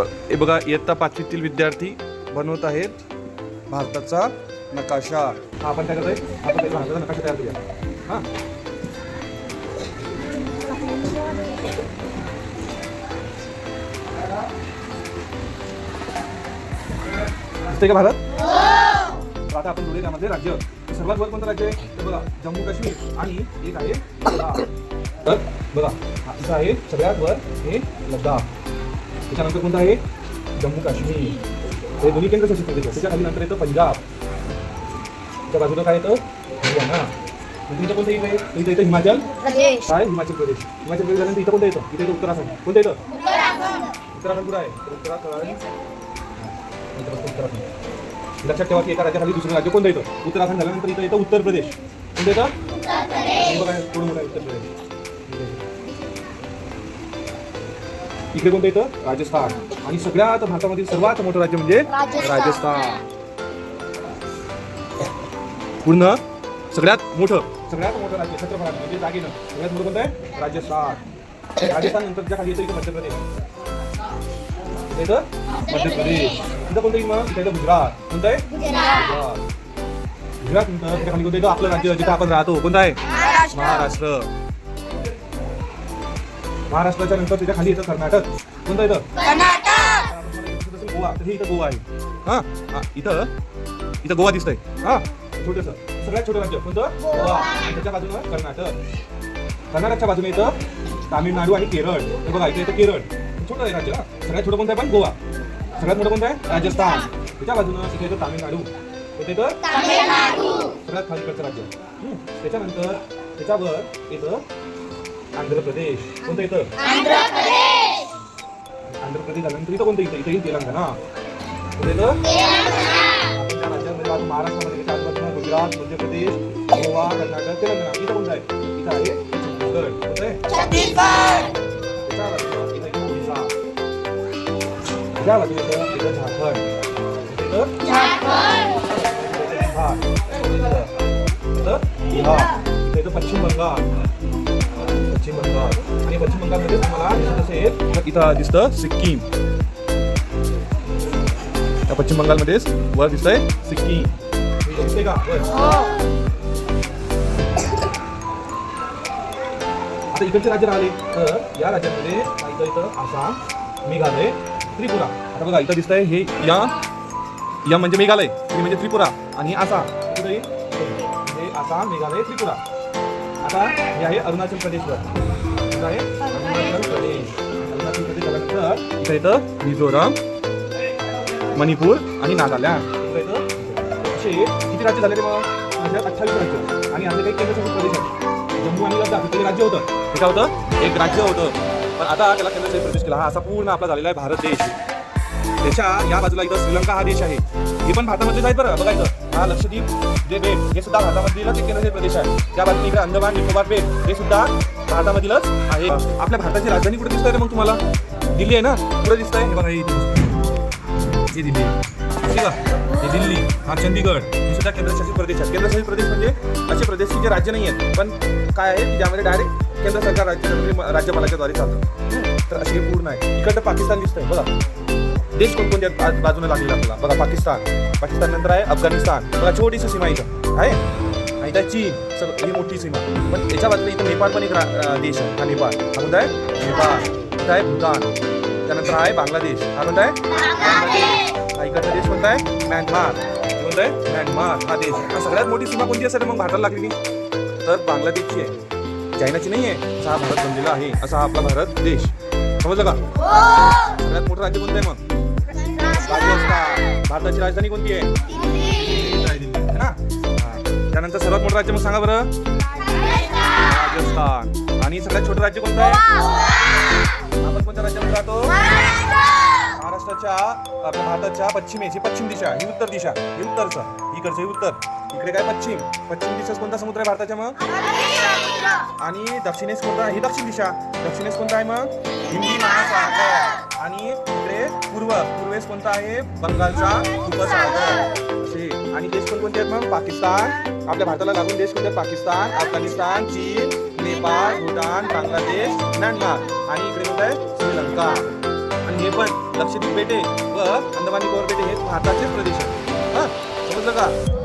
हे बघा इयत्ता पाचवीतील विद्यार्थी बनवत आहेत. भारताचा नकाशा. हा आपण काय करतोय? आपण भारताचा नकाशा तयार करूया. हा. ते का भारत? आता आपण जोडूया त्यामध्ये राज्य. सर्वात वर कोणतं राज्य आहे? तर बघा जम्मू काश्मीर. आणि एक आहे तर बघा हा इथं आहे सगळ्यात वर हे लडाख. त्याच्यानंतर कोणतं आहे? जम्मू काश्मीर. हे दोन्ही केंद्रशासित प्रदेश आहे. त्याच्याखाली नंतर येतं पंजाब. त्या बाजूला काय येतं? हरियाणा. इथं कोणतं येतं तर इथं येतं हिमाचल. प्रदेश. काय? हिमाचल प्रदेश. हिमाचल प्रदेश झाल्यानंतर इथं कोणतं येतं? इथं येतं उत्तराखंड. कोणतं येतं? उत्तराखंड. कुठं आहे? तर उत्तराखंड. इथं उत्तराखंड. लक्षात ठेवा की एका राज्याखाली दुसरं राज्य कोणतं येतं? उत्तराखंड झाल्यानंतर इथं येतं उत्तर प्रदेश. कोणतं येतं? बघा थोडं मोठं आहे उत्तर प्रदेश. इकडे कोणतं येतं राजस्थान. आणि सगळ्यात भारतामधील सर्वात मोठं राज्य म्हणजे राजस्थान. पूर्ण सगळ्यात मोठं सगळ्यात मोठं राज्य क्षेत्रफळात म्हणजे जागेनं सगळ्यात मोठं कोणतं आहे? राजस्थान. राजस्थान नंतरच्या खाली येतं इथं मध्य प्रदेश. इथं मध्य प्रदेश. इथं कोणतं येईल मग? इथं गुजरात. कोणतं आहे? गुजरात. गुजरात. नंतर त्याच्याखाली कोणतं येतं आपलं राज्य जिथं आपण राहतो. कोणतं आहे? महाराष्ट्र. महाराष्ट्राच्या नंतर त्याच्याखाली येतं कर्नाटक. कोणतं येतं कर्नाटक! गोवा. तर हे इथं गोवा आहे. हा हा इथं? इथं गोवा दिसतंय. हा छोटस. सगळ्यात छोटं राज्य कोणतं? गोवा. त्याच्या बाजूनं कर्नाटक. कर्नाटकच्या बाजूने येतं तामिळनाडू आणि केरळ. हे बघा इथं येतं केरळ. छोटं आहे राज्य. सगळ्यात छोटं कोणतं आहे पण गोवा. सगळ्यात मोठं कोणतं आहे? राजस्थान. त्याच्या बाजूनं इथे येतं तामिळनाडू कुठे तामिळनाडू! सगळ्यात खालीकडचं राज्य. त्याच्यानंतर त्याच्यावर येतं आंध्र प्रदेश. कोणतं येतं आंध्र प्रदेश. झाल्यानंतर इथं कोणतं इथं? इथं तेलंगणा. कुठे येतं राज्यामध्ये राहतो महाराष्ट्रामध्ये आजूबाजूला गुजरात मध्य प्रदेश गोवा कर्नाटक तेलंगणा. इथं कोणतं आहे? इथं आहे छत्तीसगड. कोणतं इथं ओडिसा बाजूला येतं इथं? झारखंड. इथं बिहार. इथं इथं पश्चिम बंगाल. पश्चिम बंगाल. आणि पश्चिम बंगालमध्ये तुम्हाला असेल इथं दिसतं सिक्कीम. त्या पश्चिम बंगालमध्येच वर दिसतंय सिक्कीम. का? आता इकडचे राज्य राहिले तर या राज्यामध्ये इथं इथं आसाम मेघालय त्रिपुरा. आता बघा इथं दिसतंय हे या या म्हणजे मेघालय म्हणजे त्रिपुरा आणि आसाम. कुठं हे आसाम मेघालय त्रिपुरा. आता हे आहे अरुणाचल प्रदेशवर. कुठं आहे अरुणाचल प्रदेश. अरुणाचल प्रदेश झाल्यानंतर इथं येतं मिझोरम मणिपूर आणि नागालँड. इथं येतं असे किती राज्य झाले रे मग अशा म्हणजे अठ्ठावीस राज्य. आणि आपले काही केंद्रशासित प्रदेश आहेत. जम्मू आणि लडाख ते राज्य होतं. हे काय होतं? एक राज्य होतं. पण आता त्याला केंद्रशासित प्रदेश केला. हा असा पूर्ण आपला झालेला आहे भारत देश. त्याच्या या बाजूला इथं श्रीलंका हा देश आहे. हे पण भारतामध्येच आहे बरं. बघायचं हा लक्षद्वीप जे बेट हे सुद्धा भारतामधीलच एक केंद्रशासित प्रदेश आहे. त्या बाजूने इकडे अंदमान निकोबार बेट हे सुद्धा भारतामधीलच आहे. आपल्या भारताची राजधानी कुठे दिसत आहे मग तुम्हाला? दिल्ली आहे ना? कुठे दिसत आहे बघा हे दिल्ली. ठीक आहे हे दिल्ली हा चंदीगड. हे सुद्धा केंद्रशासित प्रदेश आहेत केंद्रशासित प्रदेश म्हणजे असे प्रदेश जे राज्य नाही आहेत पण काय आहे ज्यामध्ये डायरेक्ट केंद्र सरकार राज्य राज्यपालाच्या द्वारे चालतं. तर असे पूर्ण आहे. इकडं पाकिस्तान दिसतंय. बघा. देश कोणकोणत्या बा- बाजूने लागलेला आपल्याला बघा पाकिस्तान. पाकिस्तान नंतर आहे अफगाणिस्तान. बघा छोटीशी सीमा इथं. आहे? आणि इथं आहे चीन. सगळं ही मोठी सीमा. पण याच्या बाजूला इथं नेपाळ पण एक रा- अं, देश आहे. हा नेपाळ. हा कोणता आहे? नेपाळ. इथं आहे भूतान. त्यानंतर आहे बांगलादेश. हा कोणता आहे? हा इकडचा देश कोणता आहे? म्यानमार. कोणता आहे? म्यानमार. हा देश. हा सगळ्यात मोठी सीमा कोणती असेल? मग भारताला लागलेली. तर बांगलादेशची आहे. चायनाची नाही आहे. असा हा भारत बनलेला आहे. असा हा आपला भारत देश. समजलं का? सगळ्यात मोठं राज्य कोणतं आहे मग? भारताची राजधानी कोणती आहे? ना? त्यानंतर सर्वात मोठं राज्य मग सांगा बरं. राजस्थान. आणि सगळ्यात छोटं राज्य कोणतं आहे? आपण कोणत्या राज्यामध्ये राहतो? महाराष्ट्राच्या आपल्या भारताच्या पश्चिमेची पश्चिम दिशा ही उत्तर दिशा ही उत्तरचं इकडचं ही उत्तर. इकडे काय पश्चिम? पश्चिम दिशेस कोणता समुद्र आहे भारताच्या मग? आणि दक्षिणेस कोणता ही दक्षिण दिशा. दक्षिणेस कोणता आहे मग? हिंदी महासागर. आणि इकडे पूर्व पूर्वेस कोणता आहे? बंगालचा उपसागर. असे आणि देश कोणकोणते आहेत मग पाकिस्तान. आपल्या भारताला लागून देश कोणते पाकिस्तान अफगाणिस्तान चीन नेपाळ भूटान बांगलादेश म्यानमार. आणि इकडे कोणतं आहे? श्रीलंका. आणि हे पण लक्षद्वीप बेटे व अंदमान निकोबार बेटे हे भारताचे प्रदेश आहेत. हा? समजलं का?